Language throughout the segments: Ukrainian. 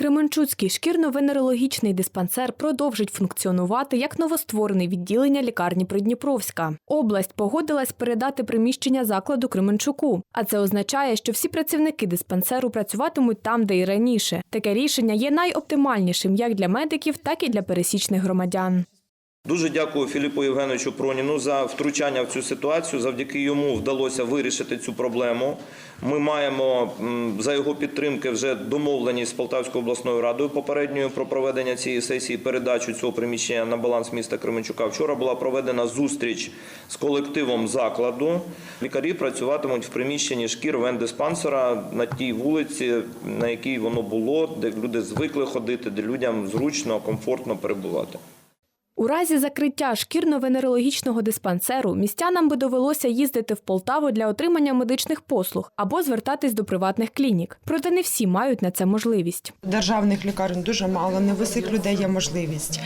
Кременчуцький шкірно-венерологічний диспансер продовжить функціонувати як новостворене відділення лікарні Придніпровська. Область погодилась передати приміщення закладу Кременчуку, а це означає, що всі працівники диспансеру працюватимуть там, де й раніше. Таке рішення є найоптимальнішим як для медиків, так і для пересічних громадян. Дуже дякую Філіпу Євгеновичу Проніну за втручання в цю ситуацію. Завдяки йому вдалося вирішити цю проблему. Ми маємо за його підтримки вже домовленість з Полтавською обласною радою попередньою про проведення цієї сесії, передачу цього приміщення на баланс міста Кременчука. Вчора була проведена зустріч з колективом закладу. Лікарі працюватимуть в приміщенні шкір вендиспансера на тій вулиці, на якій воно було, де люди звикли ходити, де людям зручно, комфортно перебувати. У разі закриття шкірно-венерологічного диспансеру містянам би довелося їздити в Полтаву для отримання медичних послуг або звертатись до приватних клінік. Проте не всі мають на це можливість. Державних лікарень дуже мало, не в усіх людей є можливість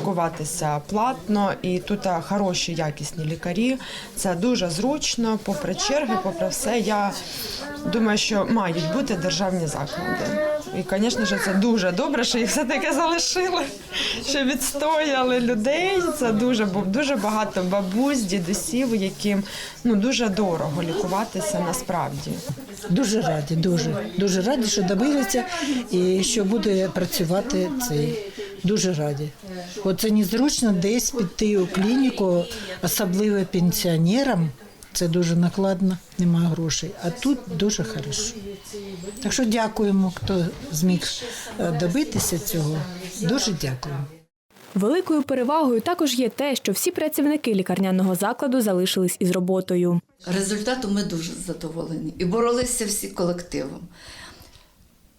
лікуватися платно, і тут хороші якісні лікарі. Це дуже зручно, попри черги, попри все. Я думаю, що мають бути державні заклади. І, звісно ж, це дуже добре, що їх все таки залишили, що відстояли людей. Це дуже дуже багато бабусь, дідусів, яким ну дуже дорого лікуватися насправді. Дуже раді, дуже дуже раді, що добилися і що буде працювати цей. Дуже раді. Оце незручно десь піти у клініку, особливо пенсіонерам. Це дуже накладно, немає грошей. А тут дуже хорошо. Так що дякуємо, хто зміг е, добитися цього. Дуже дякуємо. Великою перевагою також є те, що всі працівники лікарняного закладу залишились із роботою. Результатом ми дуже задоволені. І боролися всі колективом.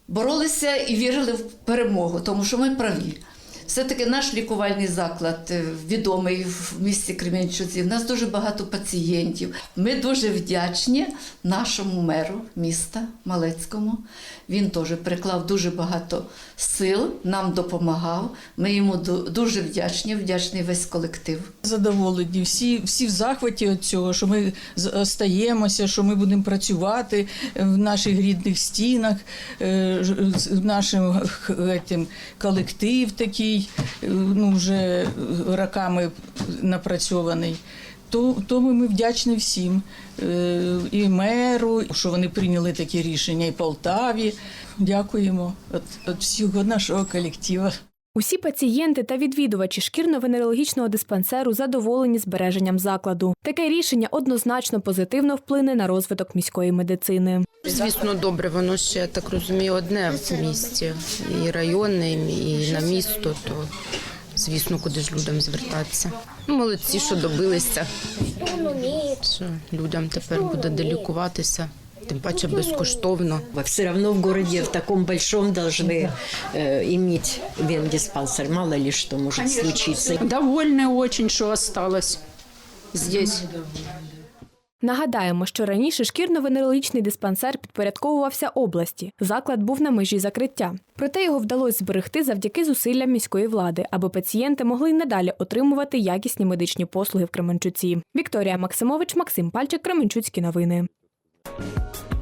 Боролися і вірили в перемогу, тому що ми праві. Все-таки наш лікувальний заклад е, відомий в місті Кремінчуці. У нас дуже багато пацієнтів. Ми дуже вдячні нашому меру міста Малецькому. Він теж приклав дуже багато сил, нам допомагав. Ми йому дуже вдячні, вдячний весь колектив. задоволені, всі, всі в захваті від цього, що ми остаємося, що ми будемо працювати в наших рідних стінах, е, нашим колектив такий, е, ну вже роками напрацьований. То, тому ми вдячні всім е, і меру, що вони прийняли такі рішення, і Полтаві. Дякуємо від всього нашого колективу. Усі пацієнти та відвідувачі шкірно-венерологічного диспансеру задоволені збереженням закладу. Таке рішення однозначно позитивно вплине на розвиток міської медицини. Звісно, добре, воно ще я так розумію, одне в місті, і районне, і на місто, то звісно, куди ж людям звертатися. Ну, молодці, що добилися. Що людям тепер буде де лікуватися, тим паче безкоштовно. Все равно в городе в таком большом должны э, иметь вендиспансер. Мало ли что может случиться. Довольны очень, что осталось здесь. Нагадаємо, що раніше шкірно-венерологічний диспансер підпорядковувався області. Заклад був на межі закриття. Проте його вдалося зберегти завдяки зусиллям міської влади, аби пацієнти могли й надалі отримувати якісні медичні послуги в Кременчуці. Вікторія Максимович, Максим Пальчик, Кременчуцькі новини. Thank you.